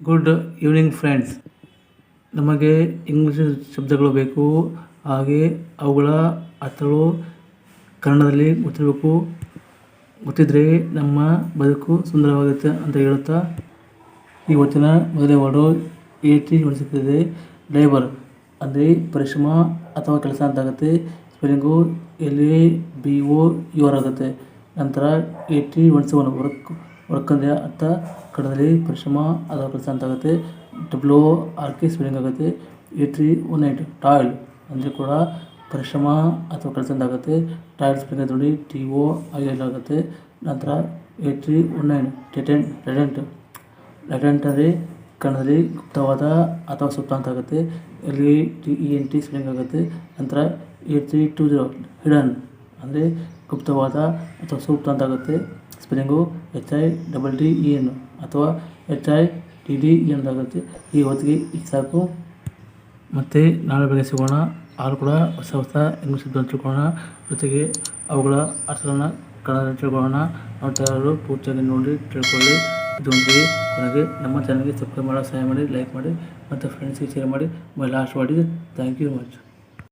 Good evening friends ನಮಗೆ English ಶಬ್ದಗಳು ಬೇಕು, ಹಾಗೆ ಅವುಗಳ ಅರ್ಥಗಳು ಕನ್ನಡದಲ್ಲಿ ಗೊತ್ತಿರಬೇಕು. ಗೊತ್ತಿದ್ದರೆ ನಮ್ಮ ಬದುಕು ಸುಂದರವಾಗುತ್ತೆ ಅಂತ ಹೇಳುತ್ತಾ. ಇವತ್ತಿನ ಮೊದಲೇ ವರ್ಡು ಎ ಟಿ ಲೇಬರ್ ಅಂದರೆ ಪರಿಶ್ರಮ ಅಥವಾ ಕೆಲಸ ಅಂತಾಗುತ್ತೆ. Spelling L A B O U R ಆಗುತ್ತೆ. ನಂತರ A T seven work work ಅಂದರೆ ಅತ್ತ ಕಡದಲ್ಲಿ ಪರಿಶ್ರಮ ಅಥವಾ ಕೆಲಸ ಅಂತಾಗುತ್ತೆ ಡಬ್ಲ್ಯೂ ಆರ್ ಕೆ ಸ್ಪೆಲ್ಲಿಂಗ್ ಆಗುತ್ತೆ. A three one eight toil ಅಂದರೆ ಕೂಡ ಪರಿಶ್ರಮ ಅಥವಾ ಕೆಲಸ ಅಂತಾಗುತ್ತೆ ಟಾಯ್ಲ್ ಸ್ಪೆಲ್ಲಿಂಗ್ ನೋಡಿ ಟಿ ಒ ಐ ಎಲ್ ಆಗುತ್ತೆ. ನಂತರ A three one nine latent latent latent ಅಂದರೆ ಕನ್ನಡದಲ್ಲಿ ಗುಪ್ತವಾದ ಅಥವಾ ಸುಪ್ತ ಅಂತ ಆಗುತ್ತೆ. E T E N T spelling ಆಗುತ್ತೆ. ನಂತರ eight three two zero hidden ಅಂದರೆ ಗುಪ್ತವಾದ ಅಥವಾ ಸೂಕ್ತ ಅಂತ ಆಗುತ್ತೆ. Spelling H I double D E N ಅಥವಾ H I T D E N ಆಗುತ್ತೆ ಈ ಹೊತ್ತಿಗೆ ಇದು ಸಾಕು. ಮತ್ತು ನಾಳೆ ಬೆಳಗ್ಗೆ ಸಿಗೋಣ. ಆರು ಕೂಡ ಹೊಸ ಹೊಸ ಇಂಗ್ಲೀಷ್ ಶಬ್ದ ತಿಳ್ಕೊಳ್ಳೋಣ. ಜೊತೆಗೆ ಅವುಗಳ ಅರ್ಥಗಳನ್ನು ಕನ್ನಡ ತಿಳ್ಕೊಳ್ಳೋಣ. ನೋಡ್ತಾರು ಪೂರ್ತಿಯಾಗಿ ನೋಡಿ, ತಿಳ್ಕೊಳ್ಳಿ. ಇದೊಂದಿಗೆ ಕೊನೆಗೆ ನಮ್ಮ ಚಾನಲ್ಗೆ ಸಬ್ಸ್ಕ್ರೈಬ್ ಮಾಡೋ, ಸಹಾಯ ಮಾಡಿ ಲೈಕ್ ಮಾಡಿ, ಮತ್ತು ಫ್ರೆಂಡ್ಸಿಗೆ ಶೇರ್ ಮಾಡಿ. ಲಾಸ್ಟ್ ಮಾಡಿ ಥ್ಯಾಂಕ್ ಯು ಮಚ್